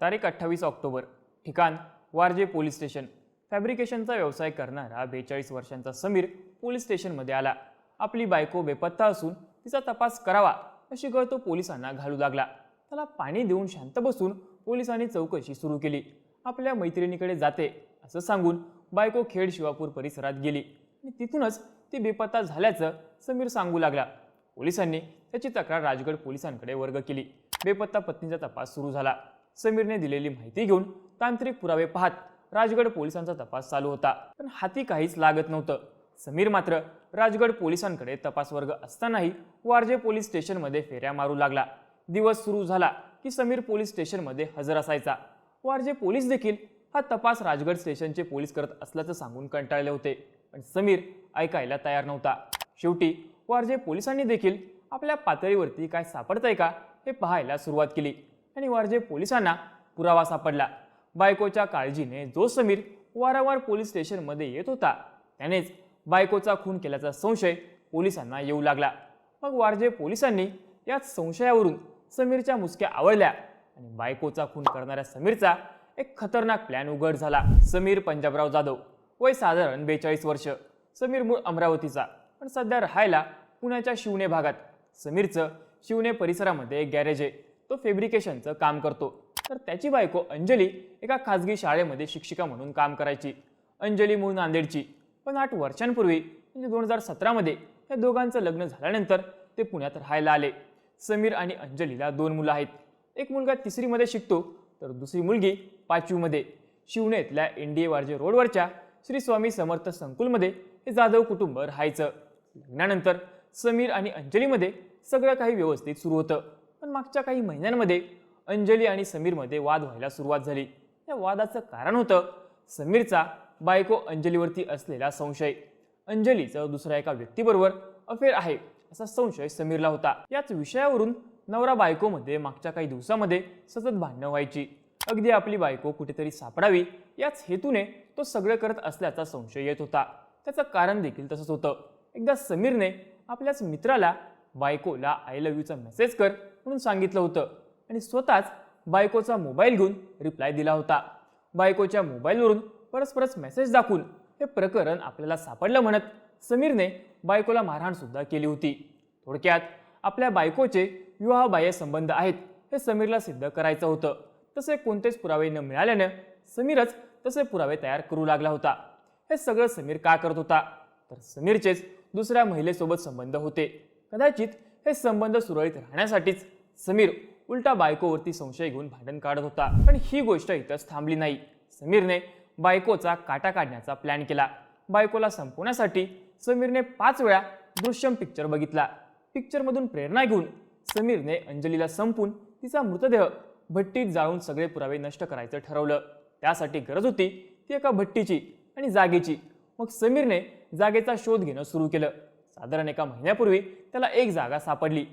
तारीख अठ्ठावीस ऑक्टोबर. ठिकाण वारजे पोलीस स्टेशन. फॅब्रिकेशनचा व्यवसाय करणारा बेचाळीस वर्षांचा समीर पोलीस स्टेशनमध्ये आला. आपली बायको बेपत्ता असून तिचा तपास करावा अशी गळ तो पोलिसांना घालू लागला. त्याला पाणी देऊन शांत बसून पोलिसांनी चौकशी सुरू केली. आपल्या मैत्रिणीकडे जाते असं सांगून बायको खेड शिवापूर परिसरात गेली. आणि तिथूनच ती बेपत्ता झाल्याचं समीर सांगू लागला. पोलिसांनी त्याची तक्रार राजगड पोलिसांकडे वर्ग केली. बेपत्ता पत्नीचा तपास सुरू झाला. समीरने दिलेली माहिती घेऊन तांत्रिक पुरावे पाहत राजगड पोलिसांचा तपास चालू होता. पण हाती काहीच लागत नव्हतं. समीर मात्र राजगड पोलिसांकडे तपास वर्ग असतानाही वारजे पोलीस स्टेशनमध्ये फेऱ्या मारू लागला. दिवस सुरू झाला की समीर पोलीस स्टेशनमध्ये हजर असायचा. वारजे पोलीस देखील हा तपास राजगड स्टेशनचे पोलीस करत असल्याचं सांगून कंटाळले होते. पण समीर ऐकायला तयार नव्हता. शेवटी वारजे पोलिसांनी देखील आपल्या पातळीवरती काय सापडतंय का हे पाहायला सुरुवात केली. आणि वारजे पोलिसांना पुरावा सापडला. बायकोच्या काळजीने जो समीर वारंवार पोलीस स्टेशनमध्ये येत होता त्यानेच बायकोचा खून केल्याचा संशय पोलिसांना येऊ लागला. मग वारजे पोलिसांनी याच संशयावरून समीरच्या मुसक्या आवळल्या आणि बायकोचा खून करणाऱ्या समीरचा एक खतरनाक प्लॅन उघड झाला. समीर पंजाबराव जाधव वय साधारण बेचाळीस वर्ष. समीर मूळ अमरावतीचा पण सध्या राहायला पुण्याच्या शिवणे भागात समीरचं शिवणे परिसरामध्ये एक गॅरेज आहे. तो फेब्रिकेशनचं काम करतो. तर त्याची बायको अंजली एका खाजगी शाळेमध्ये शिक्षिका म्हणून काम करायची. अंजली मूळ नांदेडची. पण आठ वर्षांपूर्वी म्हणजे दोन हजार सतरामध्ये या दोघांचं लग्न झाल्यानंतर ते पुण्यात राहायला आले. समीर आणि अंजलीला दोन मुलं आहेत. एक मुलगा तिसरीमध्ये शिकतो तर दुसरी मुलगी पाचवीमध्ये. शिवनेतल्या एन डी ए वारजे रोडवरच्या श्री स्वामी समर्थ संकुलमध्ये हे जाधव कुटुंब राहायचं. लग्नानंतर समीर आणि अंजलीमध्ये सगळं काही व्यवस्थित सुरू होतं. पण मागच्या काही महिन्यांमध्ये अंजली आणि समीरमध्ये वाद व्हायला सुरुवात झाली. या वादाचं कारण होतं समीरचा बायको अंजलीवरती असलेला संशय. अंजलीचं दुसऱ्या एका व्यक्तीबरोबर अफेअर आहे असा संशय समीरला होता. याच विषयावरून नवरा बायकोमध्ये मागच्या काही दिवसामध्ये सतत भांडणं व्हायची. अगदी आपली बायको कुठेतरी सापडावी याच हेतूने तो सगळं करत असल्याचा संशय येत होता. त्याचं कारण देखील तसंच होतं. एकदा समीरने आपल्याच मित्राला बायकोला आय लव्ह यूचा मेसेज कर म्हणून सांगितलं होतं. आणि स्वतःच बायकोचा मोबाईल घेऊन रिप्लाय दिला होता. बायकोच्या मोबाईलवरून परस्परच मेसेज दाखवून हे प्रकरण आपल्याला सापडलं म्हणत समीरने बायकोला मारहाणसुद्धा केली होती. थोडक्यात आपल्या बायकोचे विवाहबाह्य संबंध आहेत हे समीरला सिद्ध करायचं होतं. तसे कोणतेच पुरावे न मिळाल्यानं समीरच तसे पुरावे तयार करू लागला होता. हे सगळं समीर का करत होता? तर समीरचेच दुसऱ्या महिलेसोबत संबंध होते. कदाचित हे संबंध सुरळीत राहण्यासाठीच समीर उलटा बायकोवरती संशय घेऊन भांडण काढत होता. पण ही गोष्ट इथंच थांबली नाही. समीरने बायकोचा काटा काढण्याचा प्लॅन केला. बायकोला संपवण्यासाठी समीरने पाच वेळा दृश्यम पिक्चर बघितला. पिक्चरमधून प्रेरणा घेऊन समीरने अंजलीला संपून तिचा मृतदेह भट्टीत जाळून सगळे पुरावे नष्ट करायचं ठरवलं. त्यासाठी गरज होती ती एका भट्टीची आणि जागेची. मग समीरने जागेचा शोध घेणं सुरू केलं. साधारण एका महिन्यापूर्वी त्याला एक जागा सापडली.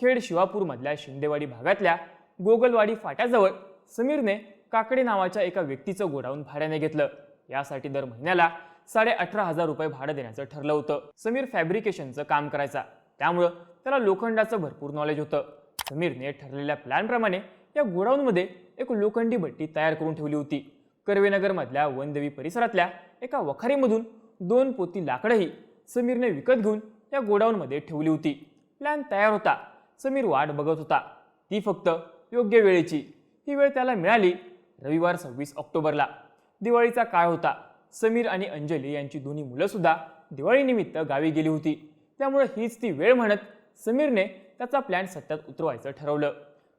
खेड शिवापूरमधल्या शिंदेवाडी भागातल्या गोगलवाडी फाट्याजवळ समीरने काकडे नावाच्या एका व्यक्तीचं गोडाऊन भाड्याने घेतलं. यासाठी दर महिन्याला साडे अठरा हजार रुपये भाडं देण्याचं ठरलं होतं. समीर फॅब्रिकेशनचं काम करायचा. त्यामुळं त्याला लोखंडाचं भरपूर नॉलेज होतं. समीरने ठरलेल्या प्लॅनप्रमाणे या गोडाऊनमध्ये एक लोखंडी भट्टी तयार करून ठेवली होती. कर्वेनगरमधल्या वनदेवी परिसरातल्या एका वखारीमधून दोन पोती लाकडंही समीरने विकत घेऊन त्या गोडाऊनमध्ये ठेवली होती. प्लॅन तयार होता. समीर वाट बघत होता. ती फक्त योग्य वेळेची. ही वेळ त्याला मिळाली रविवार सव्वीस ऑक्टोबरला. दिवाळीचा काळ होता. समीर आणि अंजली यांची दोन्ही मुलंसुद्धा दिवाळीनिमित्त गावी गेली होती. त्यामुळे हीच ती वेळ म्हणत समीरने त्याचा प्लॅन सत्यात उतरवायचं ठरवलं.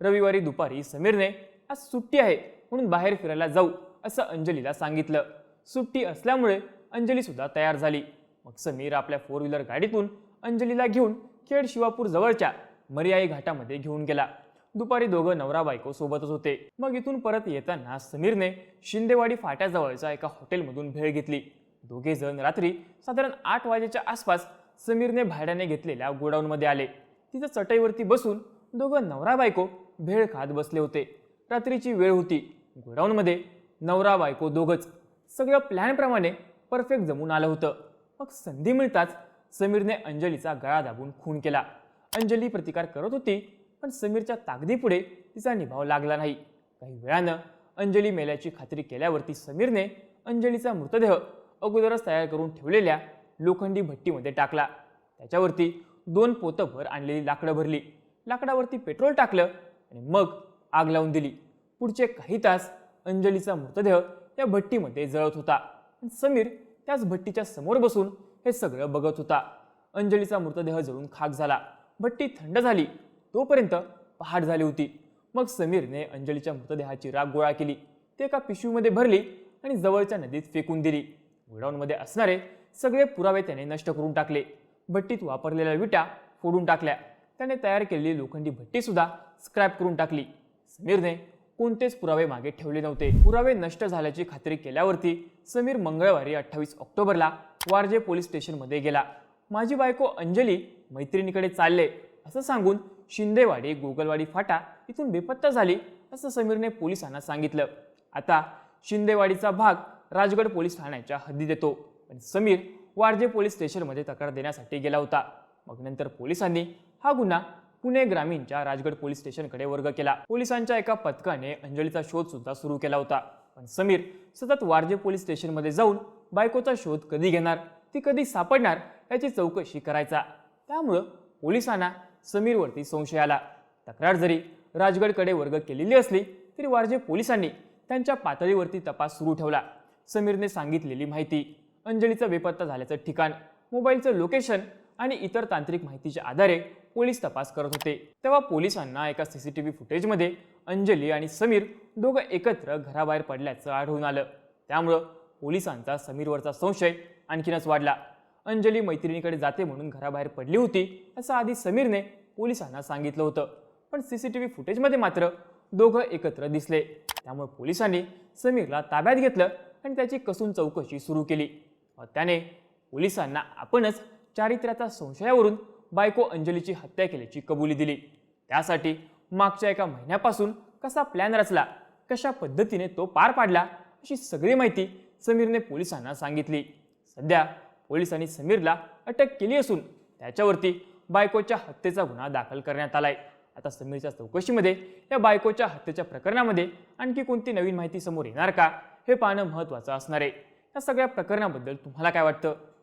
रविवारी दुपारी समीरने आज सुट्टी आहे म्हणून बाहेर फिरायला जाऊ असं अंजलीला सांगितलं. सुट्टी असल्यामुळे अंजलीसुद्धा तयार झाली. मग समीर आपल्या फोर व्हीलर गाडीतून अंजलीला घेऊन खेड शिवापूर जवळच्या मर्याई घाटामध्ये घेऊन गेला. दुपारी दोघं नवरा बायको सोबतच होते. मग इथून परत येताना समीरने शिंदेवाडी फाट्याजवळच्या एका हॉटेलमधून भेळ घेतली. दोघे जण रात्री साधारण आठ वाजेच्या आसपास समीरने भाड्याने घेतलेल्या गोडाऊनमध्ये आले. तिथं चटईवरती बसून दोघं नवरा बायको भेळ खात बसले होते. रात्रीची वेळ होती. गोडाऊनमध्ये नवरा बायको दोघंच. सगळं प्लॅनप्रमाणे परफेक्ट जमून आलं होतं. मग संधी मिळताच समीरने अंजलीचा गळा दाबून खून केला. अंजली प्रतिकार करत होती पण समीरच्या ताकदीपुढे तिचा निभाव लागला नाही. काही वेळानं अंजली मेल्याची खात्री केल्यावरती समीरने अंजलीचा मृतदेह अगोदरच तयार करून ठेवलेल्या लोखंडी भट्टीमध्ये टाकला. त्याच्यावरती दोन पोतभर आणलेली लाकडं भरली. लाकडावरती पेट्रोल टाकलं आणि मग आग लावून दिली. पुढचे काही तास अंजलीचा मृतदेह या भट्टीमध्ये जळत होता. समीर त्याच भट्टीच्या समोर बसून हे सगळं बघत होता. अंजलीचा मृतदेह जळून खाक झाला. भट्टी थंड झाली. तोपर्यंत पहाट झाली होती. मग समीरने अंजलीच्या मृतदेहाची राग गोळा केली. ते एका पिशवीमध्ये भरली आणि जवळच्या नदीत फेकून दिली. गोडाऊनमध्ये असणारे सगळे पुरावे त्याने नष्ट करून टाकले. भट्टीत वापरलेल्या विटा फोडून टाकल्या. त्याने तयार केलेली लोखंडी भट्टीसुद्धा स्क्रॅप करून टाकली. समीरने कोणतेच पुरावे मागे ठेवले नव्हते. पुरावे नष्ट झाल्याची खात्री केल्यावरती समीर मंगळवारी अठ्ठावीस ऑक्टोबरला वारजे पोलीस स्टेशनमध्ये गेला. माझी बायको अंजली मैत्रिणीकडे चालले. असं सांगून शिंदेवाडी गोगलवाडी फाटा इथून बेपत्ता झाली असं समीरने पोलिसांना सांगितलं. आता शिंदेवाडीचा भाग राजगड पोलीस ठाण्याच्या हद्दीत येतो. पण समीर वारजे पोलीस स्टेशनमध्ये तक्रार देण्यासाठी गेला होता. मग नंतर पोलिसांनी हा गुन्हा पुणे ग्रामीणच्या राजगड पोलीस स्टेशनकडे वर्ग केला. पोलिसांच्या एका पथकाने अंजलीचा शोध सुद्धा सुरू केला होता. पण समीर सतत वारजे पोलीस स्टेशनमध्ये जाऊन बायकोचा शोध कधी घेणार ती कधी सापडणार याची चौकशी करायचा. त्यामुळं पोलिसांना समीरवरती संशय आला. तक्रार जरी राजगडकडे वर्ग केलेली असली तरी वारजे पोलिसांनी त्यांच्या पातळीवरती तपास सुरू ठेवला. समीरने सांगितलेली माहिती अंजलीचं बेपत्ता झाल्याचं ठिकाण मोबाईलचं लोकेशन आणि इतर तांत्रिक माहितीच्या आधारे पोलीस तपास करत होते. तेव्हा पोलिसांना एका सीसीटीव्ही फुटेजमध्ये अंजली आणि समीर दोघं एकत्र घराबाहेर पडल्याचं आढळून आलं. त्यामुळं पोलिसांचा समीरवरचा संशय आणखीनच वाढला. अंजली मैत्रिणीकडे जाते म्हणून घराबाहेर पडली होती असं आधी समीरने पोलिसांना सांगितलं होतं. पण सीसीटीव्ही फुटेजमध्ये मात्र दोघं एकत्र दिसले. त्यामुळे पोलिसांनी समीरला ताब्यात घेतलं आणि त्याची कसून चौकशी सुरू केली. व त्याने पोलिसांना आपणच चारित्र्याच्या संशयावरून बायको अंजलीची हत्या केल्याची कबुली दिली. त्यासाठी मागच्या एका महिन्यापासून कसा प्लॅन रचला कशा पद्धतीने तो पार पाडला अशी सगळी माहिती समीरने पोलिसांना सांगितली. सध्या पोलिसांनी समीरला अटक केली असून त्याच्यावरती बायकोच्या हत्येचा गुन्हा दाखल करण्यात आलाय. आता समीरच्या चौकशीमध्ये या बायकोच्या हत्येच्या प्रकरणामध्ये आणखी कोणती नवीन माहिती समोर येणार का हे पाहणं महत्त्वाचं असणार आहे. या सगळ्या प्रकरणाबद्दल तुम्हाला काय वाटतं?